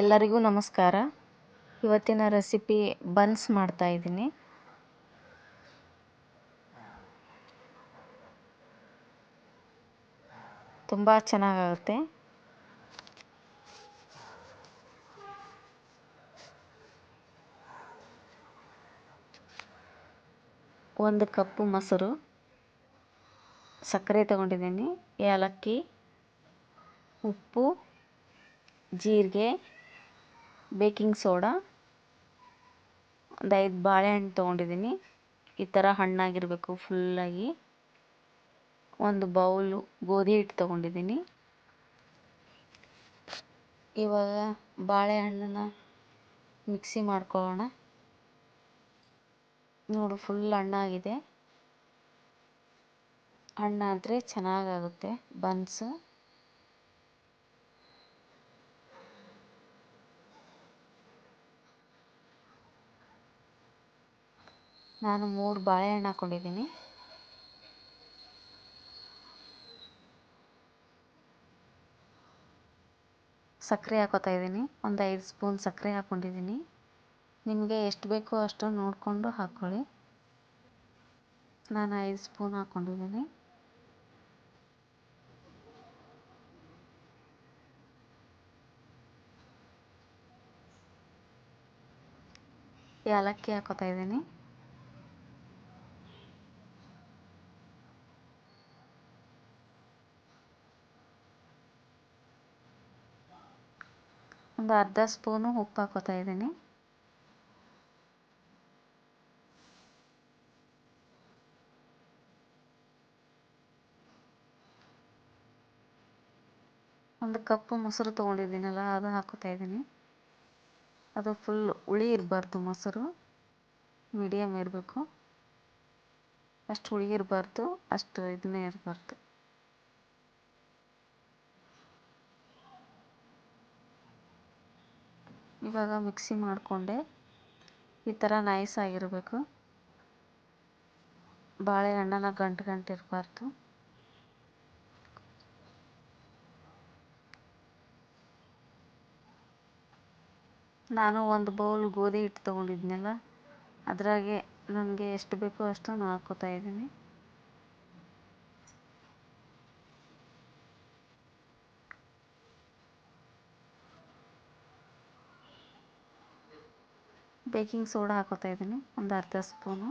ಎಲ್ಲರಿಗೂ ನಮಸ್ಕಾರ. ಇವತ್ತಿನ ರೆಸಿಪಿ ಬನ್ಸ್ ಮಾಡ್ತಾ ಇದ್ದೀನಿ. ತುಂಬ ಚೆನ್ನಾಗಾಗುತ್ತೆ. ಒಂದು ಕಪ್ಪು ಮೊಸರು, ಸಕ್ಕರೆ ತಗೊಂಡಿದ್ದೀನಿ, ಏಲಕ್ಕಿ, ಉಪ್ಪು, ಜೀರಿಗೆ ಬೇಕಿಂಗ್ ಸೋಡಾ. ಒಂದು ಐದು ಬಾಳೆಹಣ್ಣು ತೊಗೊಂಡಿದ್ದೀನಿ ಈ ಥರ ಹಣ್ಣಾಗಿರಬೇಕು ಫುಲ್ಲಾಗಿ. ಒಂದು ಬೌಲು ಗೋಧಿ ಹಿಟ್ಟು ತೊಗೊಂಡಿದ್ದೀನಿ ಇವಾಗ ಬಾಳೆಹಣ್ಣನ್ನು ಮಿಕ್ಸಿ ಮಾಡ್ಕೊಳ್ಳೋಣ. ನೋಡು ಫುಲ್ ಹಣ್ಣಾಗಿದೆ. ಹಣ್ಣಾದರೆ ಚೆನ್ನಾಗಾಗುತ್ತೆ. ಬನ್ಸು. ನಾನು ಮೂರು ಬಾಳೆಹಣ್ಣು ಹಾಕ್ಕೊಂಡಿದ್ದೀನಿ ಸಕ್ಕರೆ ಹಾಕ್ಕೋತಾ ಇದ್ದೀನಿ. ಒಂದು ಐದು ಸ್ಪೂನ್ ಸಕ್ಕರೆ ಹಾಕ್ಕೊಂಡಿದ್ದೀನಿ ನಿಮಗೆ ಎಷ್ಟು ಬೇಕೋ ಅಷ್ಟು ನೋಡಿಕೊಂಡು ಹಾಕ್ಕೊಳ್ಳಿ. ನಾನು ಐದು ಸ್ಪೂನ್ ಹಾಕ್ಕೊಂಡಿದ್ದೀನಿ ಏಲಕ್ಕಿ ಹಾಕ್ಕೋತಾ ಇದ್ದೀನಿ. ಒಂದು ಅರ್ಧ ಸ್ಪೂನು ಉಪ್ಪು ಹಾಕ್ಕೋತಾ ಇದ್ದೀನಿ. ಒಂದು ಕಪ್ಪು ಮೊಸರು ತೊಗೊಂಡಿದ್ದೀನಲ್ಲ, ಅದು ಹಾಕ್ಕೋತಾ ಇದ್ದೀನಿ. ಅದು ಫುಲ್ ಹುಳಿ ಇರಬಾರ್ದು ಮೊಸರು ಮೀಡಿಯಮ್ ಇರಬೇಕು. ಅಷ್ಟು ಹುಳಿ ಇರಬಾರ್ದು, ಅಷ್ಟು ಇದನ್ನೇ ಇರಬಾರ್ದು. ಇವಾಗ ಮಿಕ್ಸಿ ಮಾಡಿಕೊಂಡೆ. ಈ ಥರ ನೈಸ್ ಆಗಿರಬೇಕು. ಬಾಳೆಹಣ್ಣನ ಗಂಟು ಗಂಟು ಇರಬಾರ್ದು. ನಾನು ಒಂದು ಬೌಲ್ ಗೋಧಿ ಹಿಟ್ಟು ತೊಗೊಂಡಿದ್ನಲ್ಲ, ಅದರಾಗೆ ನನಗೆ ಎಷ್ಟು ಬೇಕೋ ಅಷ್ಟು ನಾನು ಹಾಕ್ಕೋತಾ ಇದ್ದೀನಿ. ಬೇಕಿಂಗ್ ಸೋಡಾ ಹಾಕೋತಾ ಇದ್ದೀನಿ ಒಂದು ಅರ್ಧ ಸ್ಪೂನು.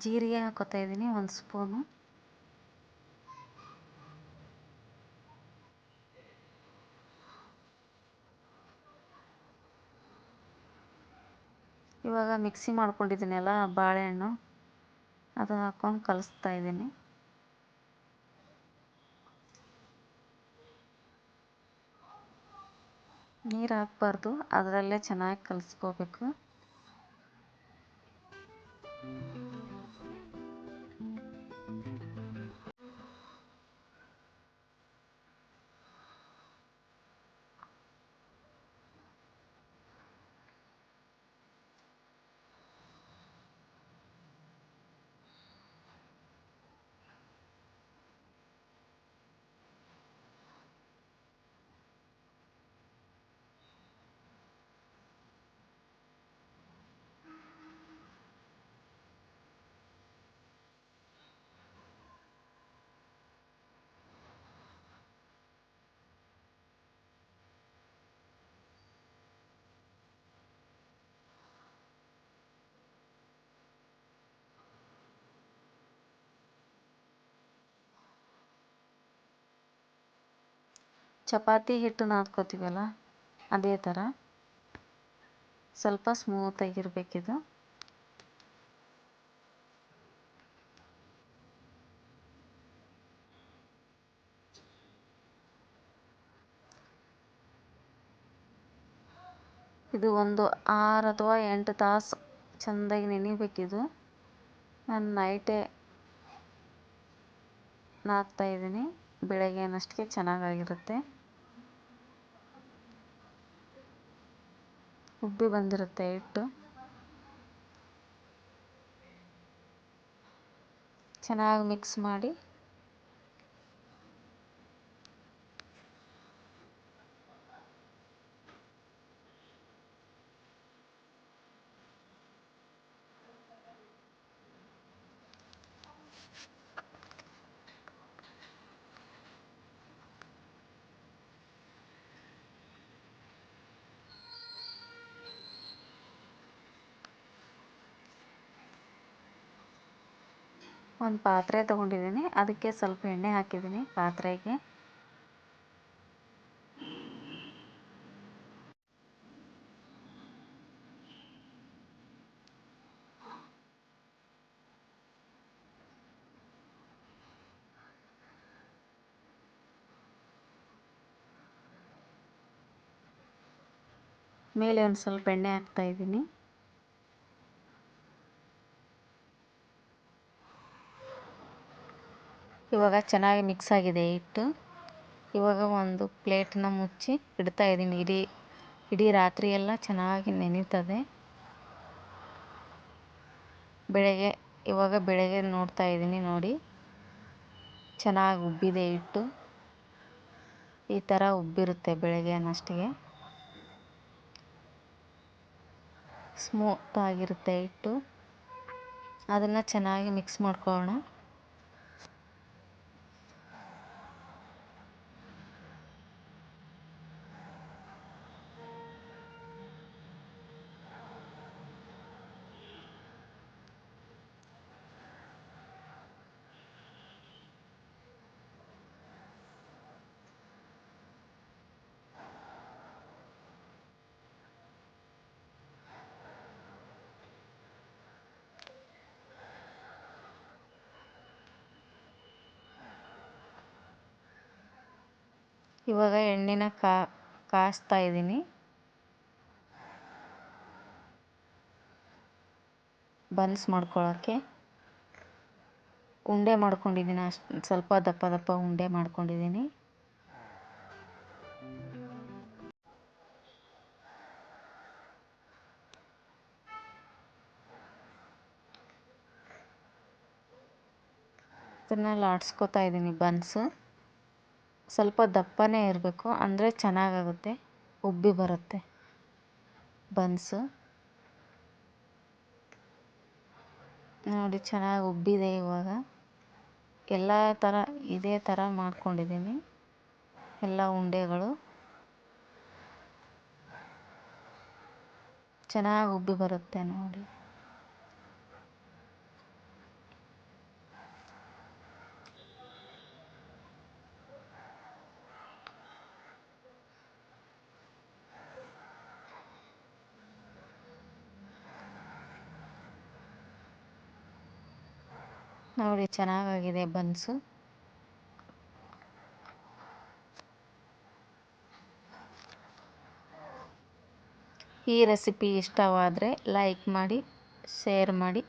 ಜೀರಿಗೆ ಹಾಕ್ಕೊತಾ ಇದ್ದೀನಿ, ಒಂದು ಸ್ಪೂನು. ಇವಾಗ ಮಿಕ್ಸಿ ಮಾಡ್ಕೊಂಡಿದ್ದೀನಲ್ಲ ಬಾಳೆಹಣ್ಣು ಅದು ಹಾಕ್ಕೊಂಡು ಕಲಿಸ್ತಾ ಇದ್ದೀನಿ. ನೀರು ಹಾಕ್ಬಾರ್ದು, ಅದರಲ್ಲೇ ಚೆನ್ನಾಗಿ ಕಲಿಸ್ಕೋಬೇಕು. ಚಪಾತಿ ಹಿಟ್ಟು ನಾದ್ಕೊತೀವಲ್ಲ, ಅದೇ ಥರ ಸ್ವಲ್ಪ ಸ್ಮೂತಾಗಿರಬೇಕಿದು ಇದು ಒಂದು ಆರು ಅಥವಾ ಎಂಟು ತಾಸು ಚೆಂದಾಗಿ ನೆನಿಬೇಕಿದು. ನಾನು ನೈಟೇ ನಾದ್ತಾಯಿದ್ದೀನಿ ಬೆಳಗ್ಗೆ ಅನ್ನೋಷ್ಟಕ್ಕೆ ಚೆನ್ನಾಗಾಗಿರುತ್ತೆ. ಉಬ್ಬಿ ಬಂದಿರುತ್ತೆ ಹಿಟ್ಟು ಚೆನ್ನಾಗಿ ಮಿಕ್ಸ್ ಮಾಡಿ ಒಂದು ಪಾತ್ರೆ ತೊಗೊಂಡಿದ್ದೀನಿ. ಅದಕ್ಕೆ ಸ್ವಲ್ಪ ಎಣ್ಣೆ ಹಾಕಿದ್ದೀನಿ ಪಾತ್ರೆಗೆ. ಮೇಲೆ ಒಂದು ಸ್ವಲ್ಪ ಎಣ್ಣೆ ಹಾಕ್ತಾಯಿದ್ದೀನಿ ಇವಾಗ ಚೆನ್ನಾಗಿ ಮಿಕ್ಸ್ ಆಗಿದೆ ಹಿಟ್ಟು. ಇವಾಗ ಒಂದು ಪ್ಲೇಟನ್ನ ಮುಚ್ಚಿ ಇಡ್ತಾ ಇದ್ದೀನಿ. ಇಡೀ ಇಡೀ ರಾತ್ರಿ ಎಲ್ಲ ಚೆನ್ನಾಗಿ ನೆನೀತದೆ. ಬೆಳಗ್ಗೆ, ಇವಾಗ ಬೆಳಗ್ಗೆ ನೋಡ್ತಾ ಇದ್ದೀನಿ ನೋಡಿ. ಚೆನ್ನಾಗಿ ಉಬ್ಬಿದೆ ಹಿಟ್ಟು. ಈ ಥರ ಉಬ್ಬಿರುತ್ತೆ ಬೆಳಗ್ಗೆ ಅನ್ನಷ್ಟಿಗೆ ಸ್ಮೂತ್ ಆಗಿರುತ್ತೆ ಹಿಟ್ಟು. ಅದನ್ನು ಚೆನ್ನಾಗಿ ಮಿಕ್ಸ್ ಮಾಡ್ಕೊಳ್ಳೋಣ. ಇವಾಗ ಎಣ್ಣೆನ ಕಾ ಕಾಯಿಸ್ತಾ ಇದ್ದೀನಿ. ಬನ್ಸ್ ಮಾಡ್ಕೊಳ್ಳೋಕ್ಕೆ ಉಂಡೆ ಮಾಡ್ಕೊಂಡಿದ್ದೀನಿ, ಅಷ್ಟು ಸ್ವಲ್ಪ ದಪ್ಪ ದಪ್ಪ ಉಂಡೆ ಮಾಡ್ಕೊಂಡಿದ್ದೀನಿ. ಅದನ್ನು ಲಾಡ್ಸ್ಕೊತಾ ಇದ್ದೀನಿ ಬನ್ಸು. ಸ್ವಲ್ಪ ದಪ್ಪನೇ ಇರಬೇಕು, ಅಂದರೆ ಚೆನ್ನಾಗಾಗುತ್ತೆ. ಉಬ್ಬಿ ಬರುತ್ತೆ. ಬನ್ಸು. ನೋಡಿ, ಚೆನ್ನಾಗಿ ಉಬ್ಬಿದೆ ಇವಾಗ. ಎಲ್ಲ ಥರ ಇದೇ ಥರ ಮಾಡ್ಕೊಂಡಿದ್ದೀನಿ. ಎಲ್ಲ ಉಂಡೆಗಳು. ಚೆನ್ನಾಗಿ ಉಬ್ಬಿ ಬರುತ್ತೆ ನೋಡಿ. ನೋಡಿ ಚೆನ್ನಾಗಾಗಿದೆ ಬನ್ಸು. ಈ ರೆಸಿಪಿ ಇಷ್ಟವಾದರೆ ಲೈಕ್ ಮಾಡಿ ಶೇರ್ ಮಾಡಿ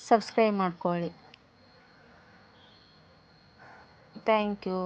ಸಬ್ಸ್ಕ್ರೈಬ್ ಮಾಡ್ಕೊಳ್ಳಿ. Thank you.